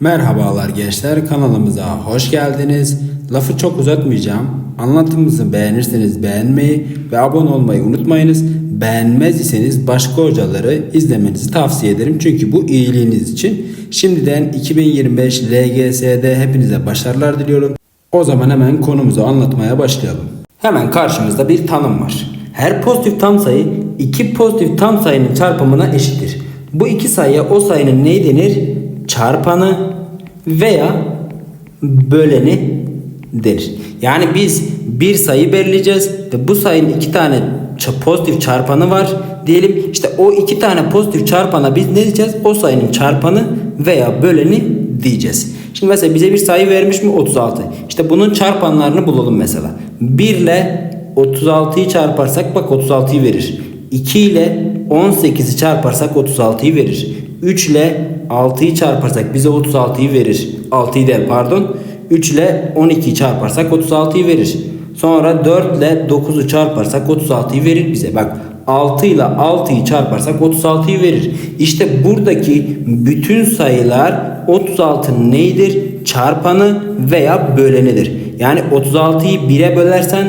Merhabalar gençler kanalımıza hoş geldiniz. Lafı çok uzatmayacağım. Anlatımımızı beğenirseniz beğenmeyi ve abone olmayı unutmayınız. Beğenmez iseniz başka hocaları izlemenizi tavsiye ederim. Çünkü bu iyiliğiniz için. Şimdiden 2025 LGS'de hepinize başarılar diliyorum. O zaman hemen konumuzu anlatmaya başlayalım. Hemen karşımızda bir tanım var. Her pozitif tam sayı iki pozitif tam sayının çarpımına eşittir. Bu iki sayıya o sayının neyi denir? Çarpanı veya böleni denir. Yani biz bir sayı belirleyeceğiz ve bu sayının iki tane pozitif çarpanı var diyelim. İşte o iki tane pozitif çarpana biz ne diyeceğiz? O sayının çarpanı veya böleni diyeceğiz. Şimdi mesela bize bir sayı vermiş mi? 36. İşte bunun çarpanlarını bulalım mesela. 1 ile 36'yı çarparsak bak 36'yı verir. 2 ile 18'i çarparsak 36'yı verir. 3 ile 6'yı çarparsak bize 36'yı verir. 6'yı der pardon. 3 ile 12'yi çarparsak 36'yı verir. Sonra 4 ile 9'u çarparsak 36'yı verir bize. Bak 6 ile 6'yı çarparsak 36'yı verir. İşte buradaki bütün sayılar 36'nın neyidir? Çarpanı veya bölenidir. Yani 36'yı 1'e bölersen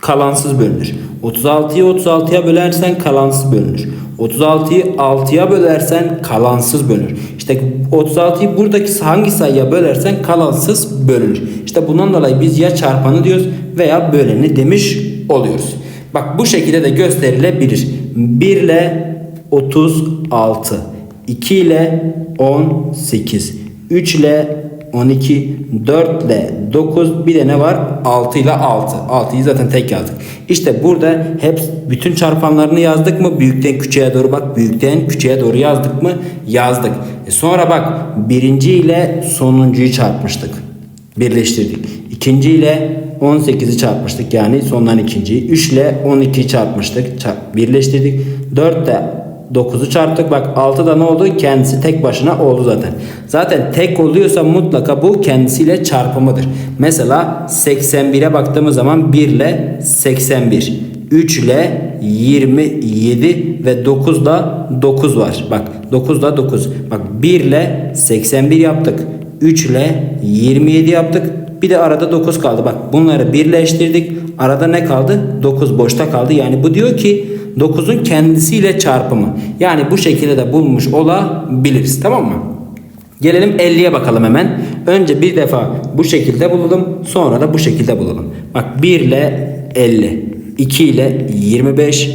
kalansız bölünür. 36'yı 36'ya bölersen kalansız bölünür. 36'yı 6'ya bölersen kalansız bölünür. İşte 36'yı buradaki hangi sayıya bölersen kalansız bölünür. İşte bundan dolayı biz ya çarpanı diyoruz veya böleni demiş oluyoruz. Bak bu şekilde de gösterilebilir. 1 ile 36, 2 ile 18, 3 ile 12, 4 ile 9 bir de ne var? 6 ile 6. 6'yı zaten tek yazdık. İşte burada hep bütün çarpanlarını yazdık mı? Büyükten küçüğe doğru bak. Büyükten küçüğe doğru yazdık mı? Yazdık. E sonra bak birinci ile sonuncuyu çarpmıştık. Birleştirdik. İkinci ile 18'i çarpmıştık yani sondan ikinciyi. 3 ile 12'yi çarpmıştık. Çarp- birleştirdik. 4 ile 9'u çarptık. Bak 6 da ne oldu? Kendisi tek başına oldu zaten. Zaten tek oluyorsa mutlaka bu kendisiyle çarpımıdır. Mesela 81'e baktığımız zaman 1 ile 81. 3 ile 27 ve 9 ile 9 var. Bak 9 ile 9. Bak 1 ile 81 yaptık. 3 ile 27 yaptık. Bir de arada 9 kaldı. Bak bunları birleştirdik. Arada ne kaldı? 9 boşta kaldı. Yani bu diyor ki 9'un kendisiyle çarpımı. Yani bu şekilde de bulmuş olabiliriz. Tamam mı? Gelelim 50'ye bakalım hemen. Önce bir defa bu şekilde bulalım. Sonra da bu şekilde bulalım. Bak 1 ile 50. 2 ile 25.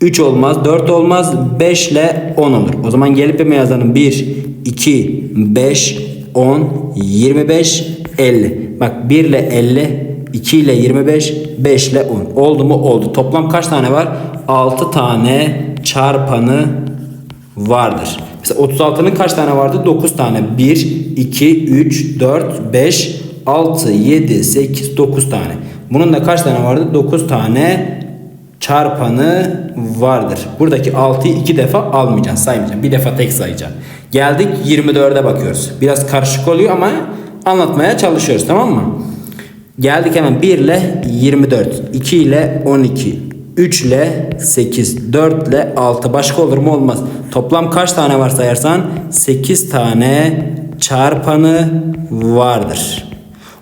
3 olmaz, 4 olmaz, 5 ile 10 olur. O zaman gelip hemen yazalım. 1, 2, 5, 10, 25, 50. Bak 1 ile 50, 2 ile 25, 5 ile 10. Oldu mu? Oldu. Toplam kaç tane var? 6 tane çarpanı vardır. Mesela 36'nın kaç tane vardı? 9 tane. 1, 2, 3, 4, 5, 6, 7, 8, 9 tane. Bunun da kaç tane vardı? 9 tane çarpanı vardır. Buradaki 6'yı 2 defa almayacaksın, saymayacaksın. Bir defa tek sayacaksın. Geldik 24'e bakıyoruz. Biraz karışık oluyor ama anlatmaya çalışıyoruz tamam mı? Geldik hemen 1 ile 24, 2 ile 12, 3 ile 8, 4 ile 6. Başka olur mu? Olmaz. Toplam kaç tane var sayarsan 8 tane çarpanı vardır.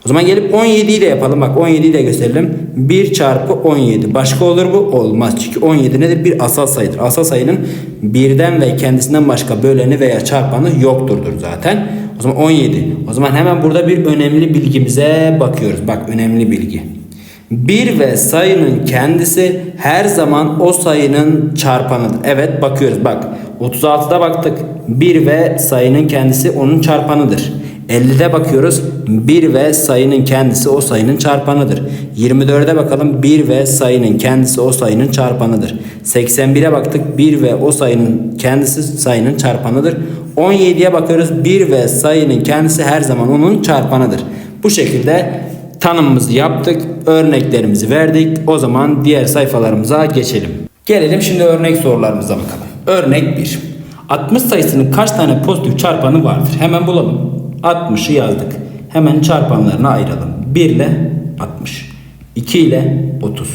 O zaman gelip 17'yi de yapalım. Bak 17'yi de gösterelim. 1 çarpı 17. Başka olur mu? Olmaz. Çünkü 17 nedir? Bir asal sayıdır. Asal sayının birden ve kendisinden başka böleni veya çarpanı yokturdur zaten. O zaman 17. O zaman hemen burada bir önemli bilgimize bakıyoruz. Bak önemli bilgi. 1 ve sayının kendisi her zaman o sayının çarpanıdır. Evet bakıyoruz bak. 36'da baktık. 1 ve sayının kendisi onun çarpanıdır. 50'de bakıyoruz. 1 ve sayının kendisi o sayının çarpanıdır. 24'e bakalım. 1 ve sayının kendisi o sayının çarpanıdır. 81'e baktık. 1 ve o sayının kendisi sayının çarpanıdır. 17'ye bakıyoruz. 1 ve sayının kendisi her zaman onun çarpanıdır. Bu şekilde tanımımızı yaptık. Örneklerimizi verdik. O zaman diğer sayfalarımıza geçelim. Gelelim şimdi örnek sorularımıza bakalım. Örnek 1. 60 sayısının kaç tane pozitif çarpanı vardır? Hemen bulalım. 60'ı yazdık. Hemen çarpanlarına ayıralım. 1 ile 60. 2 ile 30.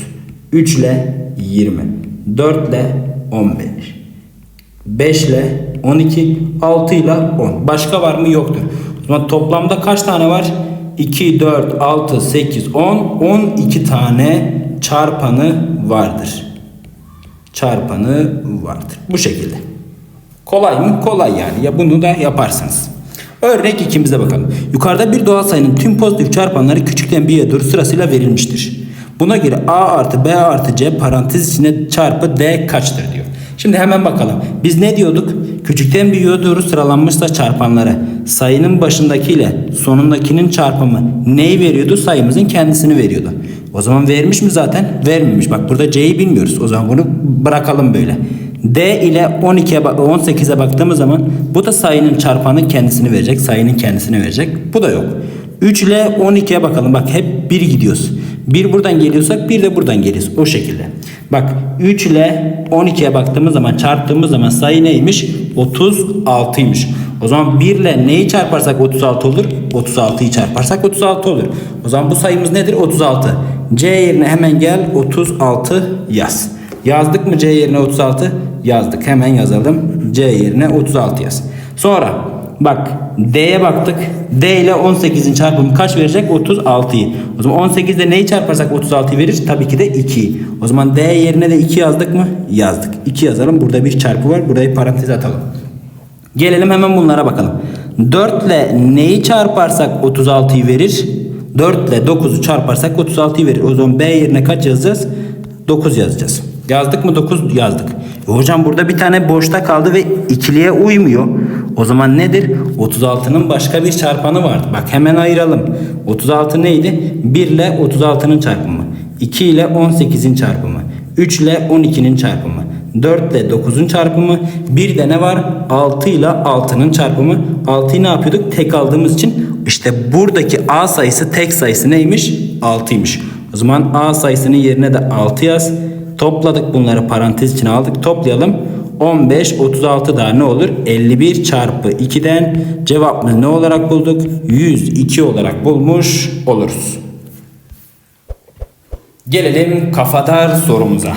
3 ile 20. 4 ile 15. 5 ile 12, 6 ile 10. Başka var mı? Yoktur. O zaman toplamda kaç tane var? 2, 4, 6, 8, 10. 12 tane çarpanı vardır. Çarpanı vardır. Bu şekilde. Kolay mı? Kolay yani. Ya bunu da yaparsınız. Örnek ikimize bakalım. Yukarıda bir doğal sayının tüm pozitif çarpanları küçükten büyüğe doğru sırasıyla verilmiştir. Buna göre a artı b artı c parantez içinde çarpı d kaçtır diyor. Şimdi hemen bakalım. Biz ne diyorduk? Küçükten büyüğe doğru sıralanmışsa çarpanları sayının başındakiyle sonundakinin çarpımı neyi veriyordu? Sayımızın kendisini veriyordu. O zaman vermiş mi zaten? Vermemiş. Bak burada c'yi bilmiyoruz. O zaman bunu bırakalım böyle. D ile 12'ye bak 18'e baktığımız zaman bu da sayının çarpanı kendisini verecek. Sayının kendisini verecek. Bu da yok. 3 ile 12'ye bakalım. Bak hep 1 gidiyoruz. 1 buradan geliyorsak 1 de buradan geliyoruz. O şekilde. Bak 3 ile 12'ye baktığımız zaman çarptığımız zaman sayı neymiş? 36'ymış. O zaman 1 ile neyi çarparsak 36 olur? 36'yı çarparsak 36 olur. O zaman bu sayımız nedir? 36. C yerine hemen gel 36 yaz. Yazdık mı C yerine 36? Yazdık. Hemen yazalım. C yerine 36 yaz. Sonra bak D'ye baktık. D ile 18'in çarpımı kaç verecek? 36'yı. O zaman 18 ile neyi çarparsak 36'yı verir? Tabii ki de 2'yi. O zaman D yerine de 2 yazdık mı? Yazdık. 2 yazalım. Burada bir çarpı var. Burayı parantez atalım. Gelelim hemen bunlara bakalım. 4 ile neyi çarparsak 36'yı verir? 4 ile 9'u çarparsak 36'yı verir. O zaman B yerine kaç yazacağız? 9 yazacağız. Yazdık mı 9 yazdık. E hocam burada bir tane boşta kaldı ve ikiliye uymuyor. O zaman nedir? 36'nın başka bir çarpanı vardı. Bak hemen ayıralım. 36 neydi? 1 ile 36'nın çarpımı. 2 ile 18'in çarpımı. 3 ile 12'nin çarpımı. 4 ile 9'un çarpımı. Bir de ne var? 6 ile 6'nın çarpımı. 6'yı ne yapıyorduk? Tek aldığımız için işte buradaki A sayısı tek sayısı neymiş? 6'ymış. O zaman A sayısının yerine de 6 yaz. Topladık bunları parantez içine aldık. Toplayalım. 15, 36 daha ne olur? 51 çarpı 2'den cevabını ne olarak bulduk? 102 olarak bulmuş oluruz. Gelelim kafadar sorumuza.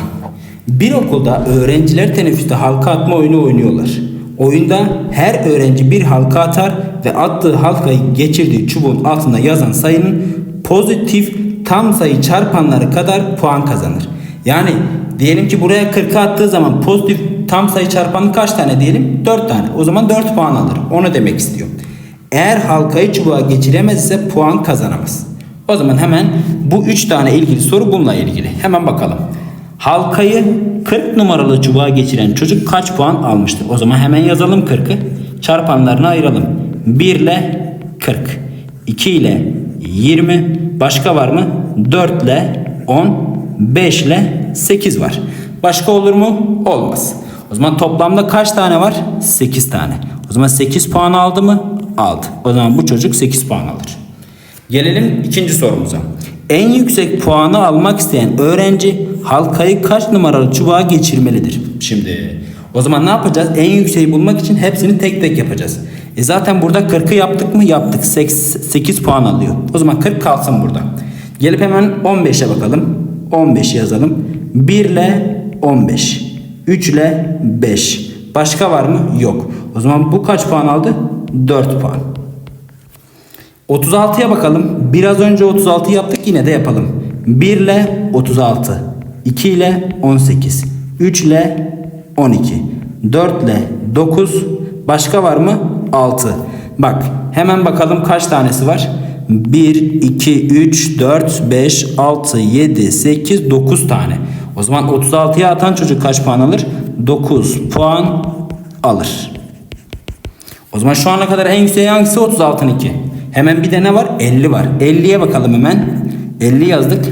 Bir okulda öğrenciler teneffüste halka atma oyunu oynuyorlar. Oyunda her öğrenci bir halka atar ve attığı halkayı geçirdiği çubuğun altında yazan sayının pozitif tam sayı çarpanları kadar puan kazanır. Yani diyelim ki buraya 40'a attığı zaman pozitif tam sayı çarpanı kaç tane diyelim? 4 tane. O zaman 4 puan alır. Onu demek istiyor. Eğer halkayı çubuğa geçiremez ise puan kazanamaz. O zaman hemen bu 3 tane ilgili soru bununla ilgili. Hemen bakalım. Halkayı 40 numaralı çubuğa geçiren çocuk kaç puan almıştır? O zaman hemen yazalım 40'ı. Çarpanlarını ayıralım. 1 ile 40. 2 ile 20. Başka var mı? 4 ile 10. 5 ile 8 var. Başka olur mu? Olmaz. O zaman toplamda kaç tane var? 8 tane. O zaman 8 puan aldı mı? Aldı. O zaman bu çocuk 8 puan alır. Gelelim ikinci sorumuza. En yüksek puanı almak isteyen öğrenci halkayı kaç numaralı çubuğa geçirmelidir? Şimdi o zaman ne yapacağız? En yükseği bulmak için hepsini tek tek yapacağız. E zaten burada 40'ı yaptık mı? Yaptık. 8 puan alıyor. O zaman 40 kalsın burada. Gelip hemen 15'e bakalım. 15 yazalım. 1 ile 15. 3 ile 5. Başka var mı? Yok. O zaman bu kaç puan aldı? 4 puan. 36'ya bakalım. Biraz önce 36 yaptık yine de yapalım. 1 ile 36. 2 ile 18. 3 ile 12. 4 ile 9. Başka var mı? 6. Bak hemen bakalım kaç tanesi var. 1, 2, 3, 4, 5, 6, 7, 8, 9 tane. O zaman 36'ya atan çocuk kaç puan alır? 9 puan alır. O zaman şu ana kadar en yüksek hangisi? 36'nın 2. Hemen bir de ne var? 50 var. 50'ye bakalım hemen. 50 yazdık.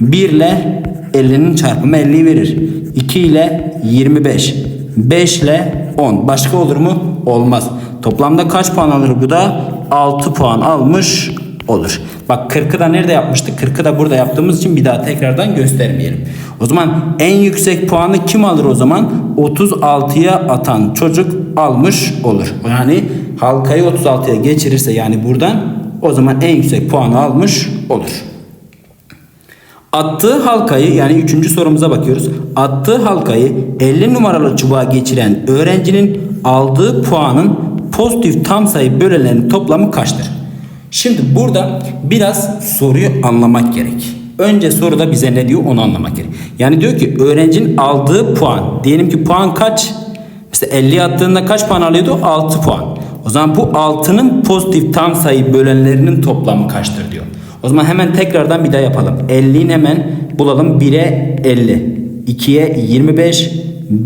1 ile 50'nin çarpımı 50'yi verir. 2 ile 25. 5 ile 10. Başka olur mu? Olmaz. Toplamda kaç puan alır bu da? 6 puan almış olur. Bak 40'ı da nerede yapmıştık? 40'ı da burada yaptığımız için bir daha tekrardan göstermeyelim. O zaman en yüksek puanı kim alır o zaman? 36'ya atan çocuk almış olur. Yani halkayı 36'ya geçirirse yani buradan o zaman en yüksek puanı almış olur. Attığı halkayı yani üçüncü sorumuza bakıyoruz. Attığı halkayı 50 numaralı çubuğa geçiren öğrencinin aldığı puanın pozitif tam sayı bölelerinin toplamı kaçtır? Şimdi burada biraz soruyu anlamak gerek. Önce soruda bize ne diyor onu anlamak gerek. Yani diyor ki öğrencinin aldığı puan. Diyelim ki puan kaç? Mesela 50 attığında kaç puan alıyordu? 6 puan. O zaman bu 6'nın pozitif tam sayı bölenlerinin toplamı kaçtır diyor. O zaman hemen tekrardan bir daha yapalım. 50'in hemen bulalım. 1'e 50, 2'ye 25,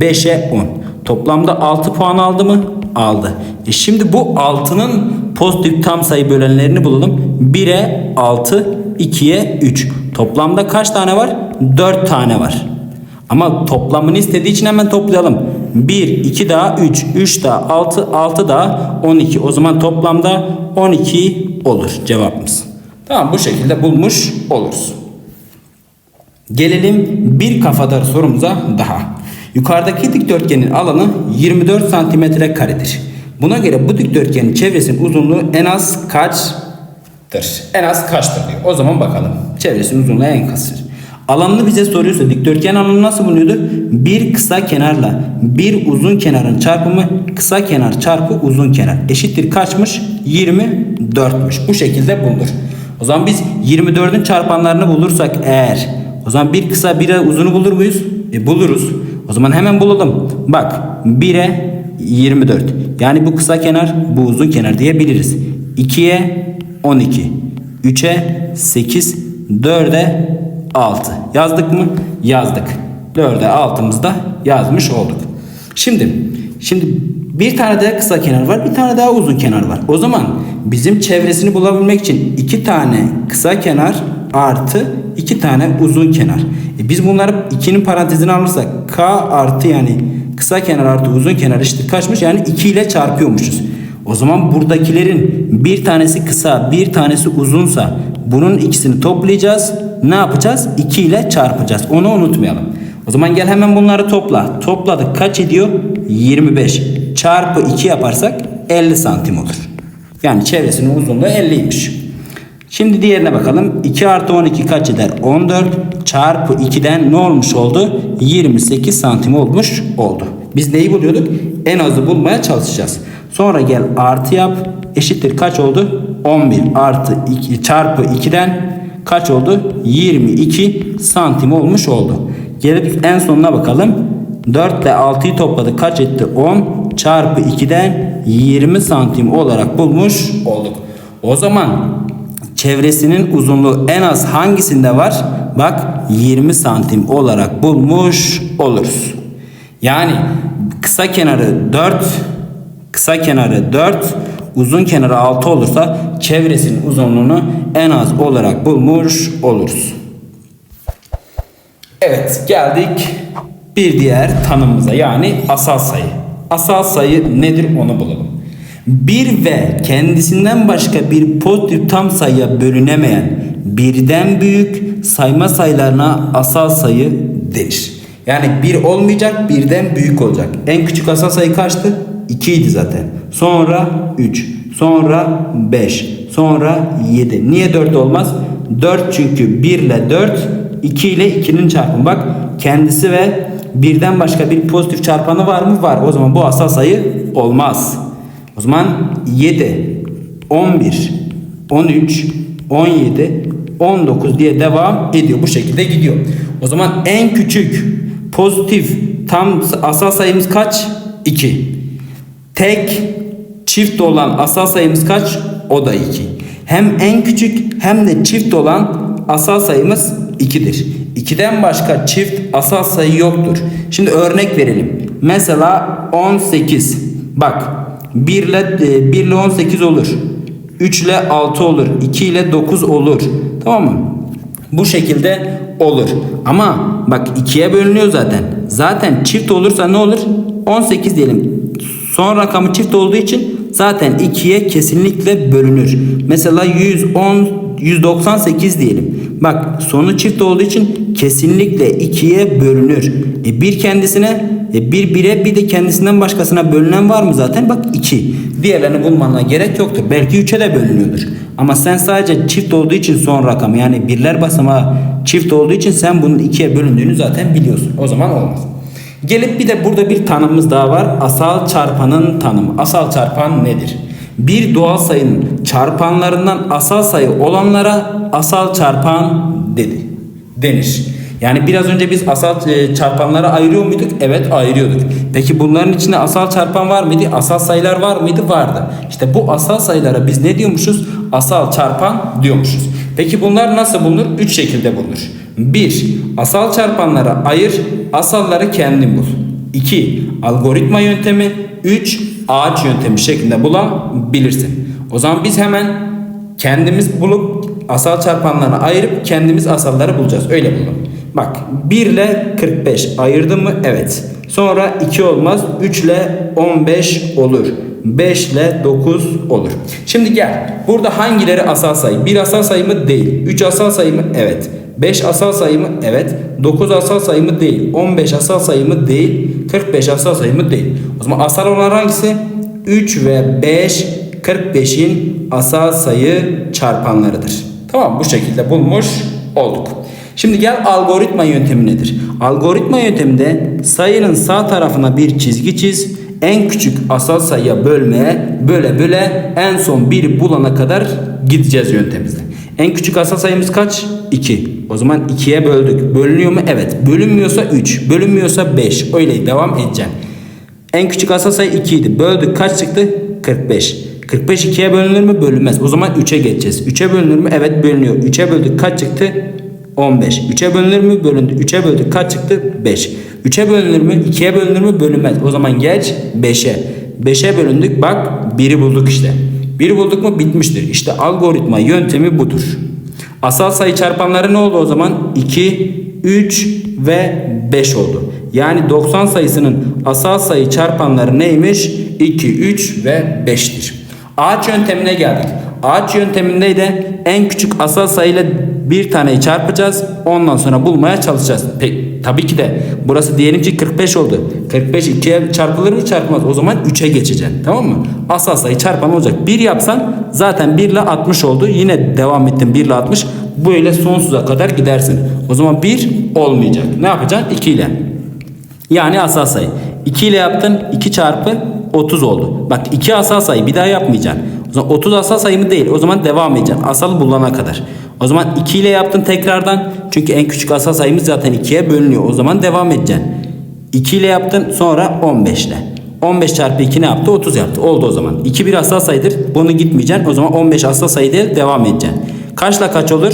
5'e 10. Toplamda 6 puan aldı mı? Aldı. E şimdi bu 6'nın pozitif tam sayı bölenlerini bulalım. 1'e 6, 2'ye 3. Toplamda kaç tane var? 4 tane var. Ama toplamını istediği için hemen toplayalım. 1, 2 daha 3, 3 daha 6, 6 daha 12. O zaman toplamda 12 olur cevabımız. Tamam bu şekilde bulmuş oluruz. Gelelim bir kafadar sorumuza daha. Yukarıdaki dikdörtgenin alanı 24 santimetre karedir. Buna göre bu dikdörtgenin çevresinin uzunluğu en az kaçtır? En az kaçtır diyor. O zaman bakalım. Çevresinin uzunluğu en kaçtır? Alanını bize soruyorsa dikdörtgen alanı nasıl bulunuyordu? Bir kısa kenarla bir uzun kenarın çarpımı kısa kenar çarpı uzun kenar eşittir kaçmış? 24'müş. Bu şekilde bulunur. O zaman biz 24'ün çarpanlarını bulursak eğer o zaman bir kısa bir uzunu bulur muyuz? E buluruz. O zaman hemen bulalım. Bak 1'e 24. Yani bu kısa kenar bu uzun kenar diyebiliriz. 2'ye 12. 3'e 8. 4'e 6. Yazdık mı? Yazdık. 4'e 6'mızda yazmış olduk. Şimdi şimdi bir tane daha kısa kenar var, bir tane daha uzun kenar var. O zaman bizim çevresini bulabilmek için iki tane kısa kenar artı iki tane uzun kenar. E biz bunları ikinin parantezini alırsak k artı yani kısa kenar artı uzun kenar işte kaçmış? Yani 2 ile çarpıyormuşuz. O zaman buradakilerin bir tanesi kısa, bir tanesi uzunsa bunun ikisini toplayacağız. Ne yapacağız? 2 ile çarpacağız. Onu unutmayalım. O zaman gel hemen bunları topla. Topladık kaç ediyor? 25. Çarpı 2 yaparsak 50 santim olur. Yani çevresinin uzunluğu 50'ymiş. Şimdi diğerine bakalım. 2 artı 12 kaç eder? 14 çarpı 2'den ne olmuş oldu? 28 santim olmuş oldu. Biz neyi buluyorduk? En azı bulmaya çalışacağız. Sonra gel artı yap. Eşittir kaç oldu? 11 artı 2 çarpı 2'den kaç oldu? 22 santim olmuş oldu. Gelip en sonuna bakalım. 4 ile 6'yı topladık. Kaç etti? 10 çarpı 2'den 20 santim olarak bulmuş olduk. O zaman çevresinin uzunluğu en az hangisinde var? Bak 20 santim olarak bulmuş oluruz. Yani kısa kenarı 4 kısa kenarı 4 uzun kenarı 6 olursa çevresinin uzunluğunu en az olarak bulmuş oluruz. Evet geldik bir diğer tanımımıza yani asal sayı. Asal sayı nedir onu bulalım. Bir ve kendisinden başka bir pozitif tam sayıya bölünemeyen birden büyük sayma sayılarına asal sayı denir. Yani bir olmayacak birden büyük olacak. En küçük asal sayı kaçtı? 2 idi zaten. Sonra 3. Sonra 5. Sonra 7. Niye 4 olmaz? 4 çünkü 1 ile 4 2 ile 2'nin çarpımı. Bak kendisi ve birden başka bir pozitif çarpanı var mı? Var. O zaman bu asal sayı olmaz. O zaman 7, 11, 13, 17, 19 diye devam ediyor. Bu şekilde gidiyor. O zaman en küçük pozitif tam asal sayımız kaç? 2. Tek çift olan asal sayımız kaç? O da 2. Hem en küçük hem de çift olan asal sayımız 2'dir. 2'den başka çift asal sayı yoktur. Şimdi örnek verelim. Mesela 18. Bak 1 ile 1 ile 18 olur. 3 ile 6 olur. 2 ile 9 olur. Tamam mı? Bu şekilde olur. Ama bak 2'ye bölünüyor zaten. Zaten çift olursa ne olur? 18 diyelim. Son rakamı çift olduğu için zaten 2'ye kesinlikle bölünür. Mesela 110 198 diyelim. Bak sonu çift olduğu için kesinlikle 2'ye bölünür. E bir kendisine e bir bire bir de kendisinden başkasına bölünen var mı zaten? Bak 2. Diğerlerini bulmana gerek yoktur. Belki 3'e de bölünüyordur. Ama sen sadece çift olduğu için son rakamı yani birler basamağı çift olduğu için sen bunun 2'ye bölündüğünü zaten biliyorsun. O zaman olmaz. Gelip bir de burada bir tanımımız daha var. Asal çarpanın tanımı. Asal çarpan nedir? Bir doğal sayının çarpanlarından asal sayı olanlara asal çarpan dedi. Denir. Yani biraz önce biz asal e, çarpanlara ayırıyor muyduk? Evet ayırıyorduk. Peki bunların içinde asal çarpan var mıydı? Asal sayılar var mıydı? Vardı. İşte bu asal sayılara biz ne diyormuşuz? Asal çarpan diyormuşuz. Peki bunlar nasıl bulunur? Üç şekilde bulunur. 1. Asal çarpanlara ayır, asalları kendin bul. 2. Algoritma yöntemi. 3. Ağaç yöntemi şeklinde bulabilirsin. O zaman biz hemen kendimiz bulup asal çarpanlarını ayırıp kendimiz asalları bulacağız. Öyle bulalım. Bak 1 ile 45 ayırdım mı? Evet. Sonra 2 olmaz. 3 ile 15 olur. 5 ile 9 olur. Şimdi gel. Burada hangileri asal sayı? 1 asal sayı mı? Değil. 3 asal sayı mı? Evet. 5 asal sayı mı? Evet. 9 asal sayı mı? Değil. 15 asal sayı mı? Değil. 45 asal sayı mı? Değil. O zaman asal olan hangisi? 3 ve 5 45'in asal sayı çarpanlarıdır. Tamam bu şekilde bulmuş olduk. Şimdi gel algoritma yöntemi nedir? Algoritma yönteminde sayının sağ tarafına bir çizgi çiz. En küçük asal sayıya bölmeye böyle böyle en son biri bulana kadar gideceğiz yöntemimizde. En küçük asal sayımız kaç? 2. O zaman 2'ye böldük. Bölünüyor mu? Evet. Bölünmüyorsa 3. Bölünmüyorsa 5. Öyle devam edeceğim. En küçük asal sayı 2 idi. Böldük kaç çıktı? 45. 45 2'ye bölünür mü? Bölünmez. O zaman 3'e geçeceğiz. 3'e bölünür mü? Evet bölünüyor. 3'e böldük kaç çıktı? 15. 3'e bölünür mü? Bölündü. 3'e böldük kaç çıktı? 5. 3'e bölünür mü? 2'ye bölünür mü? Bölünmez. O zaman geç 5'e. 5'e bölündük. Bak 1'i bulduk işte. 1'i bulduk mu bitmiştir. İşte algoritma yöntemi budur. Asal sayı çarpanları ne oldu o zaman? 2, 3 ve 5 oldu. Yani 90 sayısının asal sayı çarpanları neymiş? 2, 3 ve 5'tir. Ağaç yöntemine geldik. Ağaç yönteminde de en küçük asal sayıyla bir taneyi çarpacağız. Ondan sonra bulmaya çalışacağız. Peki, tabii ki de burası diyelim ki 45 oldu. 45 2'ye çarpılır mı çarpmaz. O zaman 3'e geçeceksin. Tamam mı? Asal sayı çarpan olacak. 1 yapsan zaten 1 ile 60 oldu. Yine devam ettin 1 ile 60. Böyle sonsuza kadar gidersin. O zaman 1 olmayacak. Ne yapacaksın? 2 ile. Yani asal sayı. 2 ile yaptın 2 çarpı 30 oldu. Bak 2 asal sayı bir daha yapmayacaksın. O zaman 30 asal sayı mı değil. O zaman devam edeceksin. Asal bulana kadar. O zaman 2 ile yaptın tekrardan. Çünkü en küçük asal sayımız zaten 2'ye bölünüyor. O zaman devam edeceksin. 2 ile yaptın sonra 15 ile. 15 çarpı 2 ne yaptı? 30 yaptı. Oldu o zaman. 2 bir asal sayıdır. Bunu gitmeyeceksin. O zaman 15 asal sayı devam edeceksin. Kaçla kaç olur?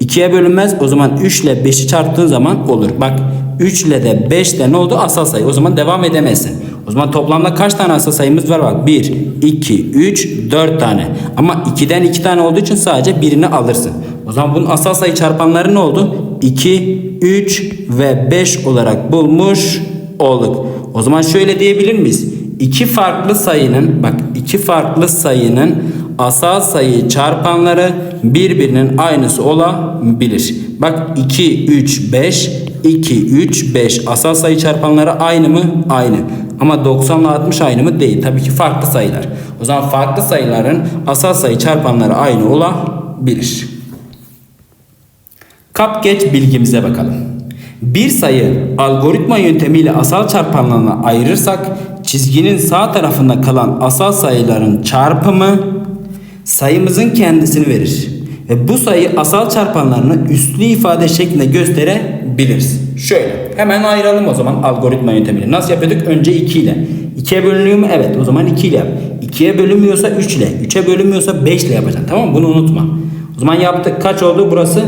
2'ye bölünmez. O zaman 3 ile 5'i çarptığın zaman olur. Bak 3 ile de 5 de ne oldu? Asal sayı. O zaman devam edemezsin. O zaman toplamda kaç tane asal sayımız var? Bak 1, 2, 3, 4 tane. Ama 2'den 2 tane olduğu için sadece birini alırsın. O zaman bunun asal sayı çarpanları ne oldu? 2, 3 ve 5 olarak bulmuş olduk. O zaman şöyle diyebilir miyiz? İki farklı sayının bak iki farklı sayının asal sayı çarpanları birbirinin aynısı olabilir. Bak 2 3 5 2 3 5 asal sayı çarpanları aynı mı? Aynı. Ama 90 ile 60 aynı mı? Değil. Tabii ki farklı sayılar. O zaman farklı sayıların asal sayı çarpanları aynı olabilir. Kap geç bilgimize bakalım. Bir sayı algoritma yöntemiyle asal çarpanlarına ayırırsak çizginin sağ tarafında kalan asal sayıların çarpımı sayımızın kendisini verir. Ve bu sayı asal çarpanlarını üslü ifade şeklinde gösterebiliriz. Şöyle hemen ayıralım o zaman algoritma yöntemiyle. Nasıl yapıyorduk? Önce 2 ile. 2'ye bölünüyor mu? Evet o zaman 2 ile yap. 2'ye bölünmüyorsa 3 ile. 3'e bölünmüyorsa 5 ile yapacaksın. Tamam mı? Bunu unutma. O zaman yaptık. Kaç oldu? Burası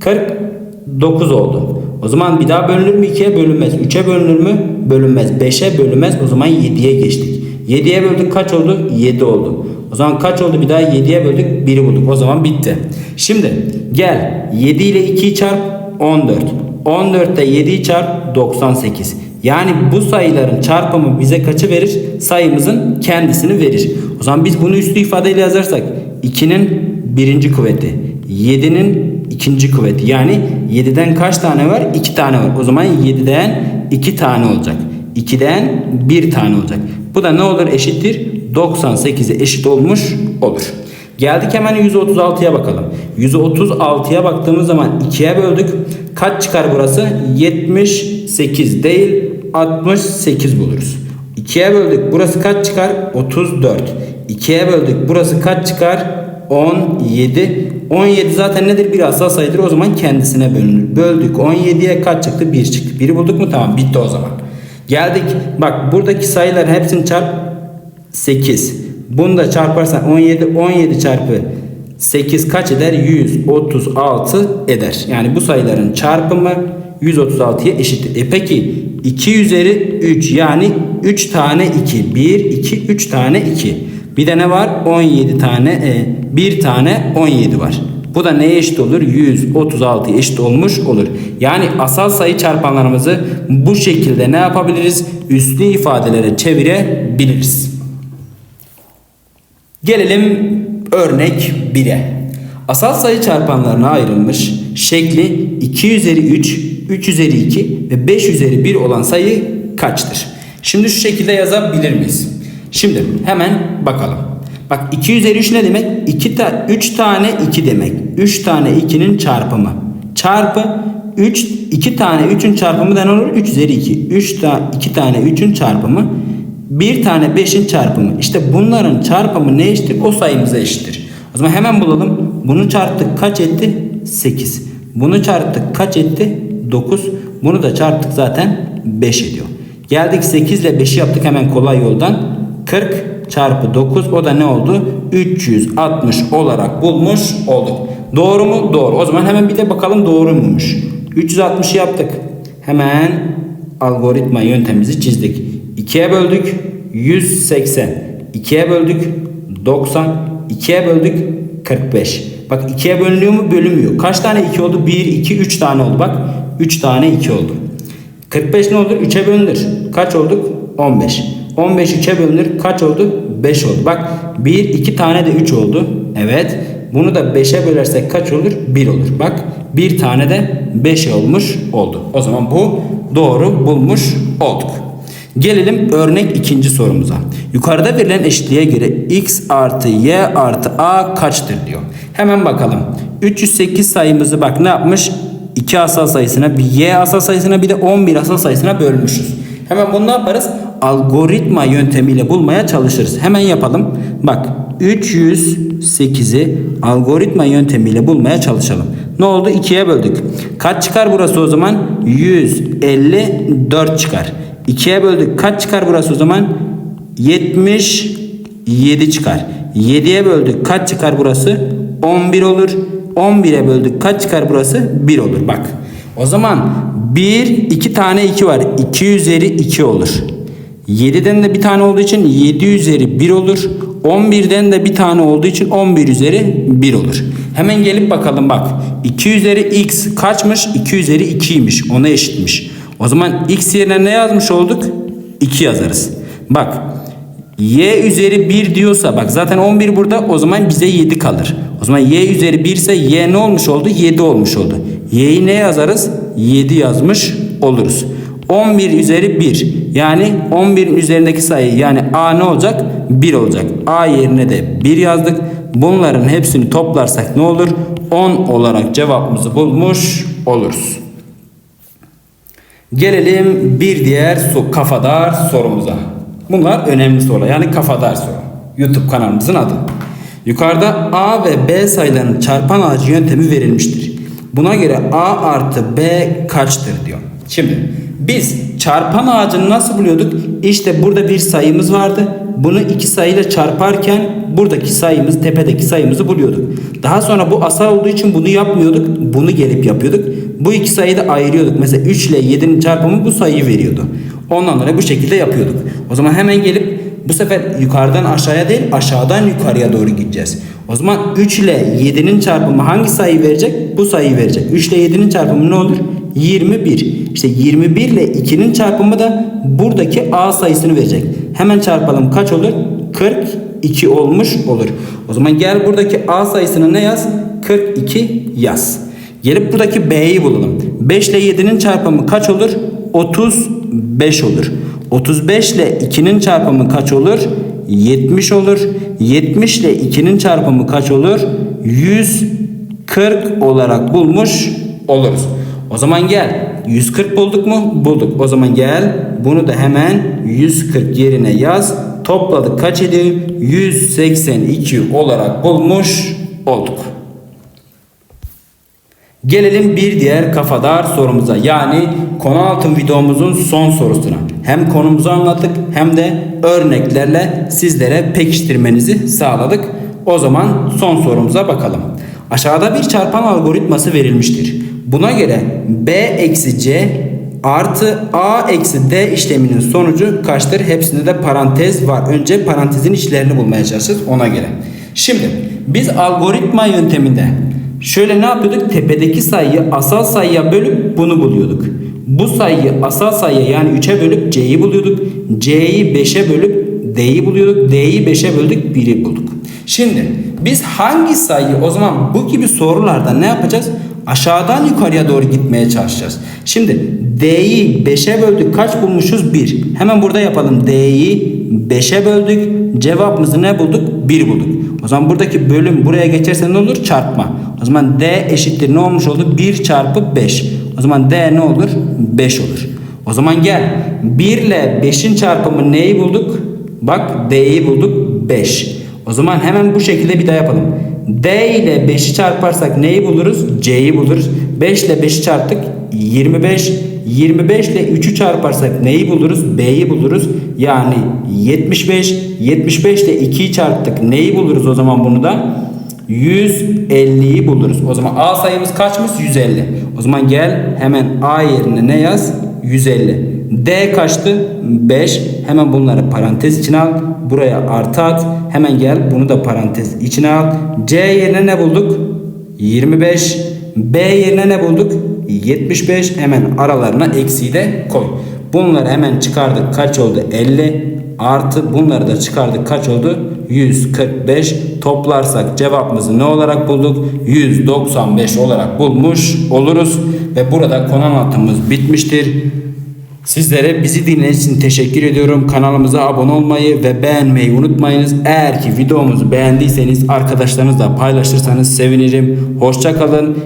49 oldu. O zaman bir daha bölünür mü? 2'ye bölünmez. 3'e bölünür mü? Bölünmez. 5'e bölünmez. O zaman 7'ye geçtik. 7'ye böldük kaç oldu? 7 oldu. O zaman kaç oldu? Bir daha 7'ye böldük. 1'i bulduk. O zaman bitti. Şimdi gel 7 ile 2'yi çarp 14. 14 ile 7'yi çarp 98. Yani bu sayıların çarpımı bize kaçı verir? Sayımızın kendisini verir. O zaman biz bunu üslü ifadeyle yazarsak 2'nin birinci kuvveti, 7'nin ikinci kuvveti. Yani 7'den kaç tane var? 2 tane var. O zaman 7'den 2 tane olacak. 2'den 1 tane olacak. Bu da ne olur eşittir? 98'e eşit olmuş olur. Geldik hemen 136'ya bakalım. 136'ya baktığımız zaman 2'ye böldük. Kaç çıkar burası? 78 değil 68 buluruz. 2'ye böldük. Burası kaç çıkar? 34. 2'ye böldük. Burası kaç çıkar? 17. 17 zaten nedir? Bir asal sayıdır. O zaman kendisine bölünür. Böldük. 17'ye kaç çıktı? 1 çıktı. 1'i bulduk mu? Tamam. Bitti o zaman. Geldik. Bak buradaki sayılar hepsini çarp 8. Bunu da çarparsan 17 17 çarpı 8 kaç eder? 136 eder. Yani bu sayıların çarpımı 136'ya eşittir. E peki 2 üzeri 3 yani 3 tane 2. 1 2 3 tane 2. Bir de ne var? 17 tane e, 1 tane 17 var. Bu da neye eşit olur? 136 eşit olmuş olur. Yani asal sayı çarpanlarımızı bu şekilde ne yapabiliriz? Üslü ifadelere çevirebiliriz. Gelelim örnek 1'e. Asal sayı çarpanlarına ayrılmış şekli 2 üzeri 3, 3 üzeri 2 ve 5 üzeri 1 olan sayı kaçtır? Şimdi şu şekilde yazabilir miyiz? Şimdi hemen bakalım. Bak 2 üzeri 3 ne demek? 2 ta 3 tane 2 demek. 3 tane 2'nin çarpımı. Çarpı 3 2 tane 3'ün çarpımı da ne olur? 3 üzeri 2. 3 ta 2 tane 3'ün çarpımı. Bir tane 5'in çarpımı. İşte bunların çarpımı ne eşittir? O sayımıza eşittir. O zaman hemen bulalım. Bunu çarptık kaç etti? 8. Bunu çarptık kaç etti? 9. Bunu da çarptık zaten 5 ediyor. Geldik 8 ile 5'i yaptık hemen kolay yoldan. 40 çarpı 9 o da ne oldu? 360 olarak bulmuş olduk. Doğru mu? Doğru. O zaman hemen bir de bakalım doğru muymuş? 360'ı yaptık. Hemen algoritma yöntemimizi çizdik. 2'ye böldük 180. 2'ye böldük 90. 2'ye böldük 45. Bak 2'ye bölünüyor mu? Bölünmüyor. Kaç tane 2 oldu? 1, 2, 3 tane oldu. Bak 3 tane 2 oldu. 45 ne olur? 3'e bölünür. Kaç olduk? 15. 15 3'e bölünür. Kaç oldu? 5 oldu. Bak 1, 2 tane de 3 oldu. Evet. Bunu da 5'e bölersek kaç olur? 1 olur. Bak bir tane de 5 olmuş oldu. O zaman bu doğru bulmuş olduk. Gelelim örnek ikinci sorumuza. Yukarıda verilen eşitliğe göre x artı y artı a kaçtır diyor. Hemen bakalım. 308 sayımızı bak ne yapmış? 2 asal sayısına bir y asal sayısına bir de 11 asal sayısına bölmüşüz. Hemen bunu ne yaparız? Algoritma yöntemiyle bulmaya çalışırız. Hemen yapalım. Bak 308'i algoritma yöntemiyle bulmaya çalışalım. Ne oldu? 2'ye böldük. Kaç çıkar burası o zaman? 154 çıkar. 2'ye böldük. Kaç çıkar burası o zaman? 77 çıkar. 7'ye böldük. Kaç çıkar burası? 11 olur. 11'e böldük. Kaç çıkar burası? 1 olur. Bak. O zaman 1, 2 tane 2 var. 2 üzeri 2 olur. 7'den de bir tane olduğu için 7 üzeri 1 olur. 11'den de bir tane olduğu için 11 üzeri 1 olur. Hemen gelip bakalım bak. 2 üzeri x kaçmış? 2 üzeri 2'ymiş. Ona eşitmiş. O zaman x yerine ne yazmış olduk? 2 yazarız. Bak y üzeri 1 diyorsa bak zaten 11 burada o zaman bize 7 kalır. O zaman y üzeri 1 ise y ne olmuş oldu? 7 olmuş oldu. y'yi ne yazarız? 7 yazmış oluruz. 11 üzeri 1 yani 11'in üzerindeki sayı yani a ne olacak? 1 olacak. a yerine de 1 yazdık. Bunların hepsini toplarsak ne olur? 10 olarak cevabımızı bulmuş oluruz. Gelelim bir diğer su kafadar sorumuza. Bunlar önemli sorular. Yani kafadar soru. YouTube kanalımızın adı. Yukarıda A ve B sayılarının çarpan ağacı yöntemi verilmiştir. Buna göre A artı B kaçtır diyor. Şimdi biz çarpan ağacını nasıl buluyorduk? İşte burada bir sayımız vardı. Bunu iki sayıyla çarparken buradaki sayımız tepedeki sayımızı buluyorduk. Daha sonra bu asal olduğu için bunu yapmıyorduk. Bunu gelip yapıyorduk. Bu iki sayıyı da ayırıyorduk. Mesela 3 ile 7'nin çarpımı bu sayıyı veriyordu. Ondan dolayı bu şekilde yapıyorduk. O zaman hemen gelip bu sefer yukarıdan aşağıya değil aşağıdan yukarıya doğru gideceğiz. O zaman 3 ile 7'nin çarpımı hangi sayıyı verecek? Bu sayıyı verecek. 3 ile 7'nin çarpımı ne olur? 21. İşte 21 ile 2'nin çarpımı da buradaki A sayısını verecek. Hemen çarpalım kaç olur? 42 olmuş olur. O zaman gel buradaki A sayısını ne yaz? 42 yaz. Gelip buradaki B'yi bulalım. 5 ile 7'nin çarpımı kaç olur? 35 olur. 35 ile 2'nin çarpımı kaç olur? 70 olur. 70 ile 2'nin çarpımı kaç olur? 140 olarak bulmuş oluruz. O zaman gel 140 bulduk mu? Bulduk. O zaman gel bunu da hemen 140 yerine yaz. Topladık kaç ediyor? 182 olarak bulmuş olduk. Gelelim bir diğer kafadar sorumuza yani konu altın videomuzun son sorusuna. Hem konumuzu anlattık hem de örneklerle sizlere pekiştirmenizi sağladık. O zaman son sorumuza bakalım. Aşağıda bir çarpan algoritması verilmiştir. Buna göre B eksi C artı A eksi D işleminin sonucu kaçtır? Hepsinde de parantez var. Önce parantezin içlerini bulmaya çalışacağız ona göre. Şimdi biz algoritma yönteminde Şöyle ne yapıyorduk? Tepedeki sayıyı asal sayıya bölüp bunu buluyorduk. Bu sayıyı asal sayıya yani 3'e bölüp c'yi buluyorduk. C'yi 5'e bölüp d'yi buluyorduk. D'yi 5'e böldük 1'i bulduk. Şimdi biz hangi sayıyı o zaman bu gibi sorularda ne yapacağız? Aşağıdan yukarıya doğru gitmeye çalışacağız. Şimdi d'yi 5'e böldük. Kaç bulmuşuz? 1. Hemen burada yapalım. d'yi 5'e böldük. Cevabımızı ne bulduk? 1 bulduk. O zaman buradaki bölüm buraya geçerse ne olur? Çarpma. O zaman D eşittir ne olmuş oldu? 1 çarpı 5. O zaman D ne olur? 5 olur. O zaman gel 1 ile 5'in çarpımı neyi bulduk? Bak D'yi bulduk 5. O zaman hemen bu şekilde bir daha yapalım. D ile 5'i çarparsak neyi buluruz? C'yi buluruz. 5 ile 5'i çarptık 25. 25 ile 3'ü çarparsak neyi buluruz? B'yi buluruz. Yani 75. 75 ile 2'yi çarptık. Neyi buluruz o zaman bunu da? 150'yi buluruz. O zaman A sayımız kaçmış? 150. O zaman gel hemen A yerine ne yaz? 150. D kaçtı? 5. Hemen bunları parantez içine al. Buraya artı at. Hemen gel bunu da parantez içine al. C yerine ne bulduk? 25. B yerine ne bulduk? 75. Hemen aralarına eksiği de koy. Bunları hemen çıkardık. Kaç oldu? 50 artı bunları da çıkardık. Kaç oldu? 145 toplarsak cevabımızı ne olarak bulduk? 195 olarak bulmuş oluruz. Ve burada konu anlatımımız bitmiştir. Sizlere bizi dinlediğiniz için teşekkür ediyorum. Kanalımıza abone olmayı ve beğenmeyi unutmayınız. Eğer ki videomuzu beğendiyseniz arkadaşlarınızla paylaşırsanız sevinirim. Hoşçakalın.